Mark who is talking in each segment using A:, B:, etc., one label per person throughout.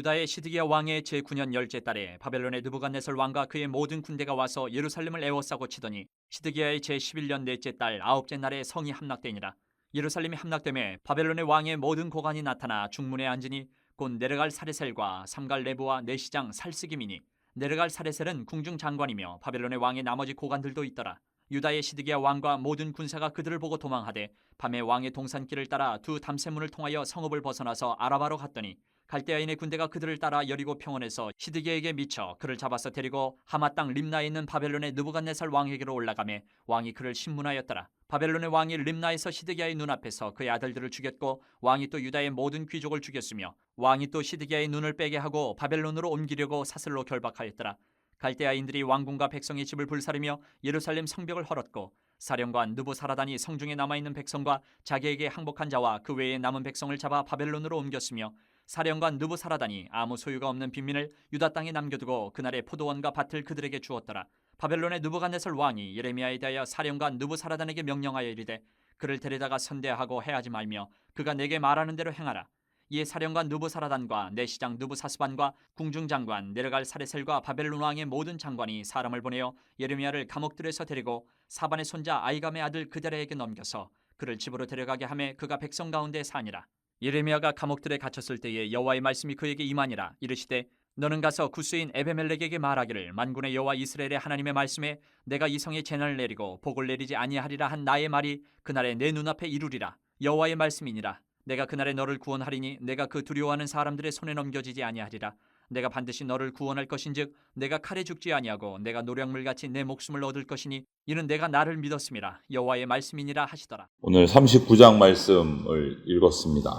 A: 유다의 시드기야 왕의 제9년 열째 달에 바벨론의 느부갓네살 왕과 그의 모든 군대가 와서 예루살렘을 에워싸고 치더니 시드기야의 제11년 넷째 달 아홉째 날에 성이 함락되니라. 예루살렘이 함락됨에 바벨론의 왕의 모든 고관이 나타나 중문에 앉으니 곧 내려갈 사레셀과 삼갈 레브와 내시장 살스김이니 내려갈 사레셀은 궁중 장관이며 바벨론의 왕의 나머지 고관들도 있더라. 유다의 시드기야 왕과 모든 군사가 그들을 보고 도망하되 밤에 왕의 동산길을 따라 두 담세문을 통하여 성읍을 벗어나서 아라바로 갔더니 갈대아인의 군대가 그들을 따라 여리고 평원에서 시드기야에게 미쳐 그를 잡아서 데리고 하마 땅 림나에 있는 바벨론의 느부갓네살 왕에게로 올라가매 왕이 그를 신문하였더라. 바벨론의 왕이 림나에서 시드기야의 눈앞에서 그의 아들들을 죽였고 왕이 또 유다의 모든 귀족을 죽였으며 왕이 또 시드기야의 눈을 빼게 하고 바벨론으로 옮기려고 사슬로 결박하였더라. 갈대아인들이 왕궁과 백성의 집을 불사르며 예루살렘 성벽을 헐었고 사령관 느부사라단이 성중에 남아 있는 백성과 자기에게 항복한 자와 그 외에 남은 백성을 잡아 바벨론으로 옮겼으며 사령관 느부사라단이 아무 소유가 없는 빈민을 유다 땅에 남겨두고 그날의 포도원과 밭을 그들에게 주었더라. 바벨론의 느부갓네살 왕이 예레미야에 대하여 사령관 느부사라단에게 명령하여 이르되 그를 데려다가 선대하고 해하지 말며 그가 내게 말하는 대로 행하라. 이에 사령관 느부사라단과 내시장 느부사스반과 궁중장관 내려갈 사레셀과 바벨론 왕의 모든 장관이 사람을 보내어 예레미야를 감옥들에서 데리고 사반의 손자 아이감의 아들 그데레에게 넘겨서 그를 집으로 데려가게 하매 그가 백성 가운데 사니라. 예레미야가 감옥들에 갇혔을 때에 여호와의 말씀이 그에게 임하니라. 이르시되 너는 가서 구스인 에베멜렉에게 말하기를 만군의 여호와 이스라엘의 하나님의 말씀에 내가 이 성에 재난을 내리고 복을 내리지 아니하리라 한 나의 말이 그날에 내 눈앞에 이루리라. 여호와의 말씀이니라. 내가 그날에 너를 구원하리니 내가 그 두려워하는 사람들의 손에 넘겨지지 아니하리라 내가 반드시 너를 구원할 것인즉 내가 칼에 죽지 아니하고 내가 노량물 같이 내 목숨을 얻을 것이니 이는 내가 나를 믿었음이라 여호와의 말씀이니라 하시더라
B: 오늘 39장 말씀을 읽었습니다.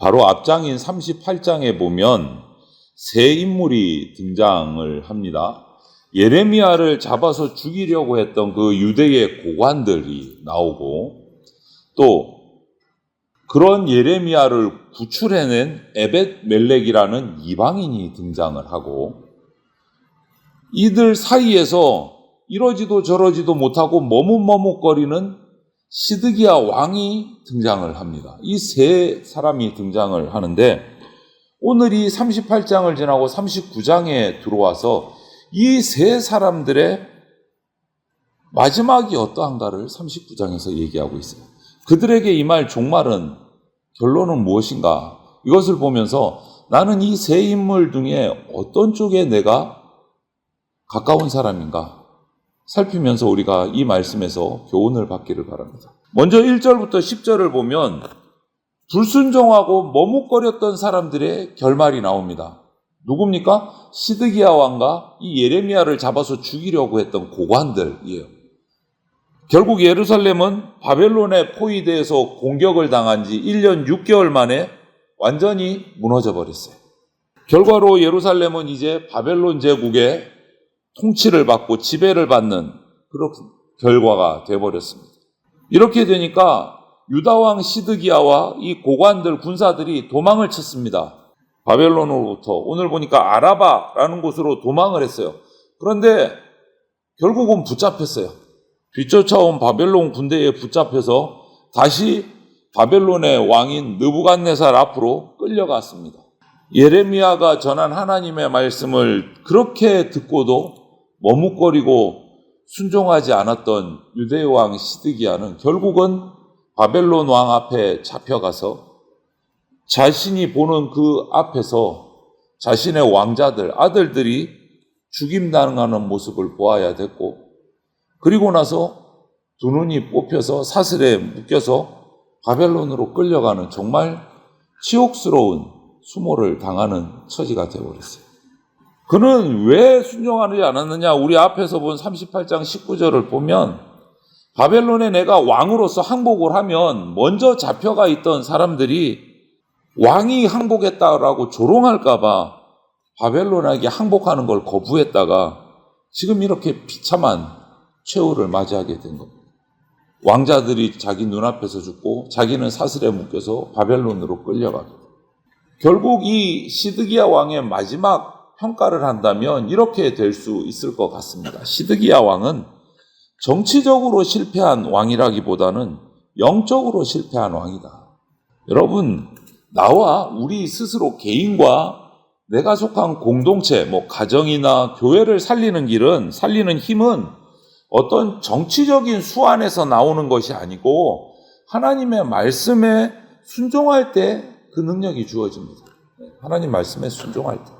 B: 바로 앞장인 38장에 보면 새 인물이 등장을 합니다. 예레미야를 잡아서 죽이려고 했던 그 유대의 고관들이 나오고 또 그런 예레미야를 구출해낸 에벳 멜렉이라는 이방인이 등장을 하고 이들 사이에서 이러지도 저러지도 못하고 머뭇머뭇거리는 시드기야 왕이 등장을 합니다. 이 세 사람이 등장을 하는데 오늘 이 38장을 지나고 39장에 들어와서 이 세 사람들의 마지막이 어떠한가를 39장에서 얘기하고 있어요. 그들에게 임할 종말은 결론은 무엇인가? 이것을 보면서 나는 이 세 인물 중에 어떤 쪽에 내가 가까운 사람인가? 살피면서 우리가 이 말씀에서 교훈을 받기를 바랍니다. 먼저 1절부터 10절을 보면 불순종하고 머뭇거렸던 사람들의 결말이 나옵니다. 누굽니까? 시드기야 왕과 이 예레미야를 잡아서 죽이려고 했던 고관들이에요. 결국 예루살렘은 바벨론의 포위대에서 공격을 당한 지 1년 6개월 만에 완전히 무너져 버렸어요. 결과로 예루살렘은 이제 바벨론 제국의 통치를 받고 지배를 받는 그런 결과가 되어버렸습니다. 이렇게 되니까 유다왕 시드기야와 이 고관들 군사들이 도망을 쳤습니다. 바벨론으로부터 오늘 보니까 아라바라는 곳으로 도망을 했어요. 그런데 결국은 붙잡혔어요. 뒤쫓아온 바벨론 군대에 붙잡혀서 다시 바벨론의 왕인 느부갓네살 앞으로 끌려갔습니다. 예레미야가 전한 하나님의 말씀을 그렇게 듣고도 머뭇거리고 순종하지 않았던 유대 왕 시드기야는 결국은 바벨론 왕 앞에 잡혀가서 자신이 보는 그 앞에서 자신의 왕자들, 아들들이 죽임 당하는 모습을 보아야 됐고, 그리고 나서 두 눈이 뽑혀서 사슬에 묶여서 바벨론으로 끌려가는 정말 치욕스러운 수모를 당하는 처지가 되어버렸어요. 그는 왜 순종하지 않았느냐? 우리 앞에서 본 38장 19절을 보면 바벨론에 내가 왕으로서 항복을 하면 먼저 잡혀가 있던 사람들이 왕이 항복했다라고 조롱할까봐 바벨론에게 항복하는 걸 거부했다가 지금 이렇게 비참한 최후를 맞이하게 된 겁니다. 왕자들이 자기 눈앞에서 죽고 자기는 사슬에 묶여서 바벨론으로 끌려가게. 결국 이 시드기야 왕의 마지막 평가를 한다면 이렇게 될 수 있을 것 같습니다. 시드기야 왕은 정치적으로 실패한 왕이라기보다는 영적으로 실패한 왕이다. 여러분, 나와 우리 스스로 개인과 내가 속한 공동체, 뭐 가정이나 교회를 살리는 길은 살리는 힘은 어떤 정치적인 수안에서 나오는 것이 아니고 하나님의 말씀에 순종할 때 그 능력이 주어집니다. 하나님 말씀에 순종할 때.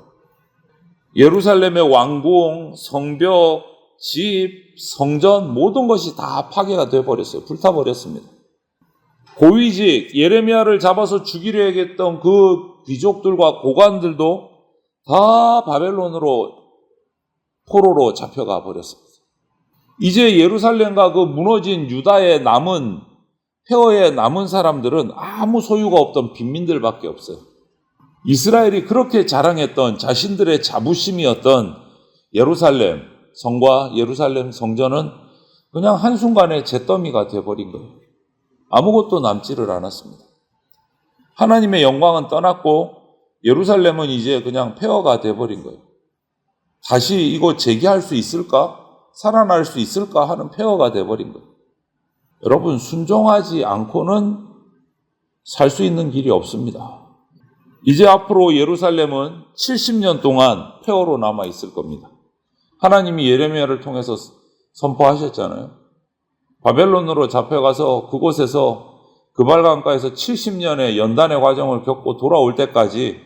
B: 예루살렘의 왕궁, 성벽, 집, 성전 모든 것이 다 파괴가 되어 버렸어요. 불타 버렸습니다. 고위직 예레미야를 잡아서 죽이려 했던 그 귀족들과 고관들도 다 바벨론으로 포로로 잡혀가 버렸습니다. 이제 예루살렘과 그 무너진 유다에 남은 폐허에 남은 사람들은 아무 소유가 없던 빈민들밖에 없어요. 이스라엘이 그렇게 자랑했던 자신들의 자부심이었던 예루살렘 성과 예루살렘 성전은 그냥 한순간에 잿더미가 되어버린 거예요. 아무것도 남지를 않았습니다. 하나님의 영광은 떠났고 예루살렘은 이제 그냥 폐허가 되어버린 거예요. 다시 이거 재개할 수 있을까? 살아날 수 있을까 하는 폐허가 되어버린 거예요. 여러분, 순종하지 않고는 살 수 있는 길이 없습니다. 이제 앞으로 예루살렘은 70년 동안 폐허로 남아 있을 겁니다. 하나님이 예레미야를 통해서 선포하셨잖아요. 바벨론으로 잡혀가서 그곳에서 그발강가에서 70년의 연단의 과정을 겪고 돌아올 때까지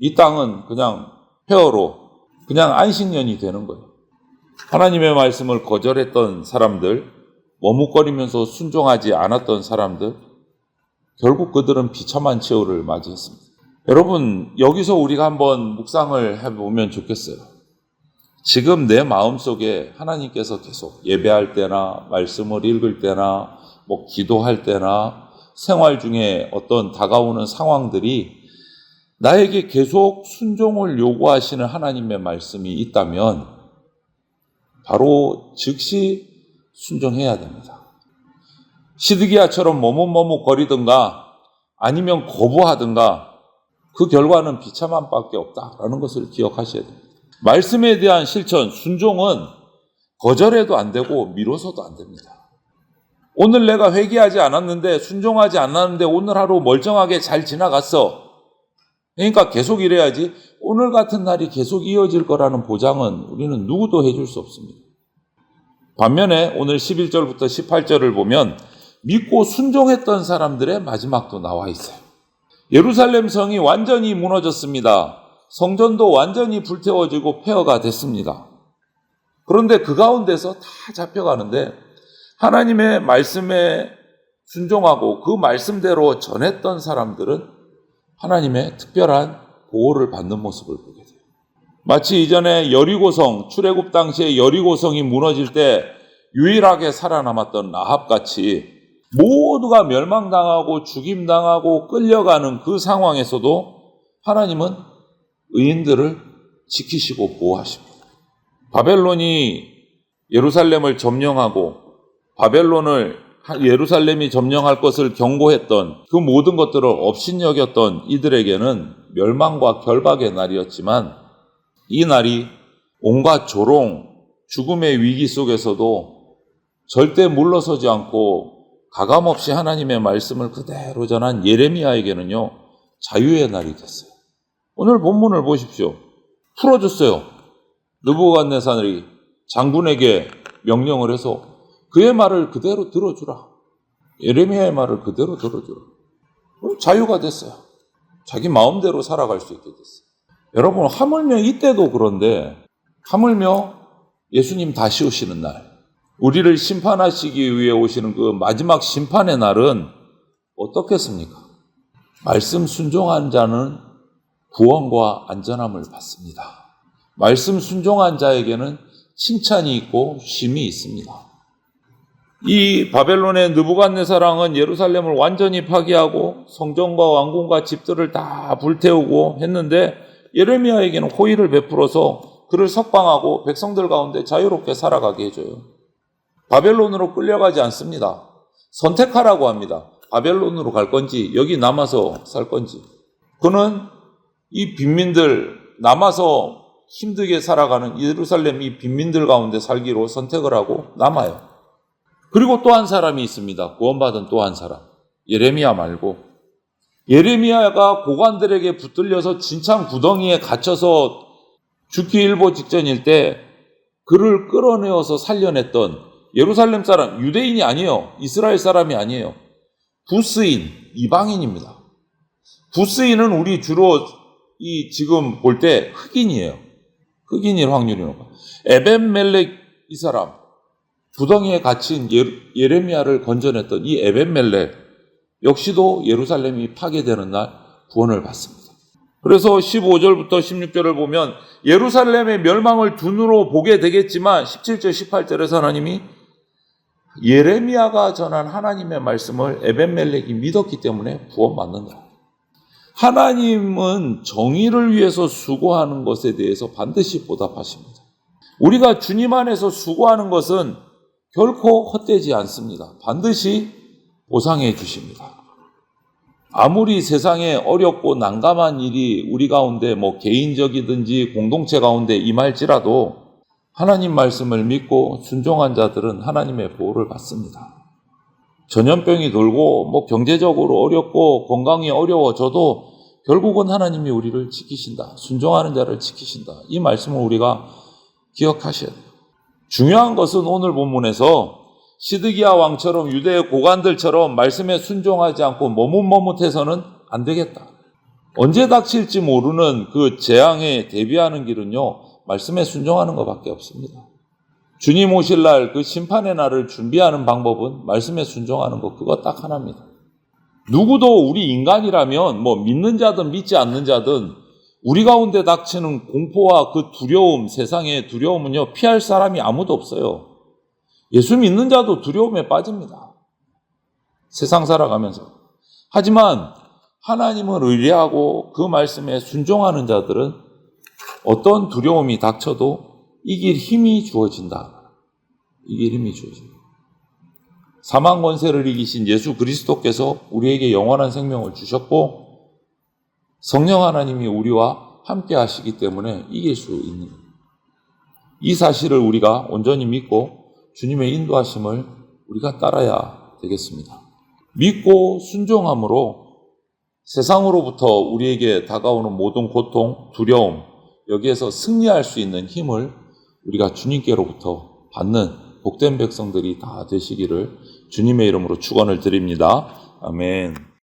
B: 이 땅은 그냥 폐허로 그냥 안식년이 되는 거예요. 하나님의 말씀을 거절했던 사람들, 머뭇거리면서 순종하지 않았던 사람들, 결국 그들은 비참한 최후를 맞이했습니다. 여러분, 여기서 우리가 한번 묵상을 해보면 좋겠어요. 지금 내 마음 속에 하나님께서 계속 예배할 때나, 말씀을 읽을 때나, 뭐 기도할 때나, 생활 중에 어떤 다가오는 상황들이 나에게 계속 순종을 요구하시는 하나님의 말씀이 있다면, 바로 즉시 순종해야 됩니다. 시드기야처럼 머뭇머뭇거리든가 아니면 거부하든가 그 결과는 비참한 밖에 없다라는 것을 기억하셔야 됩니다. 말씀에 대한 실천, 순종은 거절해도 안 되고 미뤄서도 안 됩니다. 오늘 내가 회개하지 않았는데 순종하지 않았는데 오늘 하루 멀쩡하게 잘 지나갔어. 그러니까 계속 이래야지 오늘 같은 날이 계속 이어질 거라는 보장은 우리는 누구도 해줄 수 없습니다. 반면에 오늘 11절부터 18절을 보면 믿고 순종했던 사람들의 마지막도 나와 있어요. 예루살렘 성이 완전히 무너졌습니다. 성전도 완전히 불태워지고 폐허가 됐습니다. 그런데 그 가운데서 다 잡혀가는데 하나님의 말씀에 순종하고 그 말씀대로 전했던 사람들은 하나님의 특별한 보호를 받는 모습을 보게 돼요. 마치 이전에 여리고성 출애굽 당시에 여리고성이 무너질 때 유일하게 살아남았던 라합같이 모두가 멸망당하고 죽임당하고 끌려가는 그 상황에서도 하나님은 의인들을 지키시고 보호하십니다. 바벨론이 예루살렘을 점령하고 바벨론을 예루살렘이 점령할 것을 경고했던 그 모든 것들을 업신여겼던 이들에게는 멸망과 결박의 날이었지만 이 날이 온갖 조롱, 죽음의 위기 속에서도 절대 물러서지 않고 가감없이 하나님의 말씀을 그대로 전한 예레미야에게는요, 자유의 날이 됐어요. 오늘 본문을 보십시오. 풀어줬어요. 느부갓네살이 장군에게 명령을 해서 그의 말을 그대로 들어주라. 예레미야의 말을 그대로 들어주라. 자유가 됐어요. 자기 마음대로 살아갈 수 있게 됐어요. 여러분, 하물며 이때도 그런데, 하물며 예수님 다시 오시는 날, 우리를 심판하시기 위해 오시는 그 마지막 심판의 날은 어떻겠습니까? 말씀 순종한 자는 구원과 안전함을 받습니다. 말씀 순종한 자에게는 칭찬이 있고 쉼이 있습니다. 이 바벨론의 느부갓네사랑은 예루살렘을 완전히 파괴하고 성전과 왕궁과 집들을 다 불태우고 했는데 예레미야에게는 호의를 베풀어서 그를 석방하고 백성들 가운데 자유롭게 살아가게 해줘요. 바벨론으로 끌려가지 않습니다. 선택하라고 합니다. 바벨론으로 갈 건지 여기 남아서 살 건지. 그는 이 빈민들 남아서 힘들게 살아가는 예루살렘 이 빈민들 가운데 살기로 선택을 하고 남아요. 그리고 또 한 사람이 있습니다. 구원받은 또 한 사람. 예레미야 말고 예레미야가 고관들에게 붙들려서 진창 구덩이에 갇혀서 죽기 일보 직전일 때 그를 끌어내어서 살려냈던 예루살렘 사람, 유대인이 아니에요. 이스라엘 사람이 아니에요. 부스인, 이방인입니다. 부스인은 우리 주로 이 지금 볼 때 흑인이에요. 흑인일 확률이 높아. 에벤멜렉 이 사람, 부덩이에 갇힌 예- 예레미야를 건져냈던 이 에벤멜렉 역시도 예루살렘이 파괴되는 날 구원을 받습니다. 그래서 15절부터 16절을 보면 예루살렘의 멸망을 두 눈으로 보게 되겠지만 17절 18절에서 하나님이 예레미야가 전한 하나님의 말씀을 에벤멜렉이 믿었기 때문에 구원받는다. 하나님은 정의를 위해서 수고하는 것에 대해서 반드시 보답하십니다. 우리가 주님 안에서 수고하는 것은 결코 헛되지 않습니다. 반드시 보상해 주십니다. 아무리 세상에 어렵고 난감한 일이 우리 가운데 뭐 개인적이든지 공동체 가운데 임할지라도 하나님 말씀을 믿고 순종한 자들은 하나님의 보호를 받습니다. 전염병이 돌고 뭐 경제적으로 어렵고 건강이 어려워져도 결국은 하나님이 우리를 지키신다. 순종하는 자를 지키신다. 이 말씀을 우리가 기억하셔야 돼요. 중요한 것은 오늘 본문에서 시드기야 왕처럼 유대의 고관들처럼 말씀에 순종하지 않고 머뭇머뭇해서는 안 되겠다. 언제 닥칠지 모르는 그 재앙에 대비하는 길은요, 말씀에 순종하는 것밖에 없습니다. 주님 오실 날 그 심판의 날을 준비하는 방법은 말씀에 순종하는 것, 그거 딱 하나입니다. 누구도 우리 인간이라면 뭐 믿는 자든 믿지 않는 자든 우리 가운데 닥치는 공포와 그 두려움, 세상의 두려움은요, 피할 사람이 아무도 없어요. 예수 믿는 자도 두려움에 빠집니다. 세상 살아가면서. 하지만 하나님을 의뢰하고 그 말씀에 순종하는 자들은 어떤 두려움이 닥쳐도 이길 힘이 주어진다. 이길 힘이 주어진다. 사망 권세를 이기신 예수 그리스도께서 우리에게 영원한 생명을 주셨고 성령 하나님이 우리와 함께 하시기 때문에 이길 수 있는 이 사실을 우리가 온전히 믿고 주님의 인도하심을 우리가 따라야 되겠습니다. 믿고 순종함으로 세상으로부터 우리에게 다가오는 모든 고통, 두려움, 여기에서 승리할 수 있는 힘을 우리가 주님께로부터 받는 복된 백성들이 다 되시기를 주님의 이름으로 축원을 드립니다. 아멘.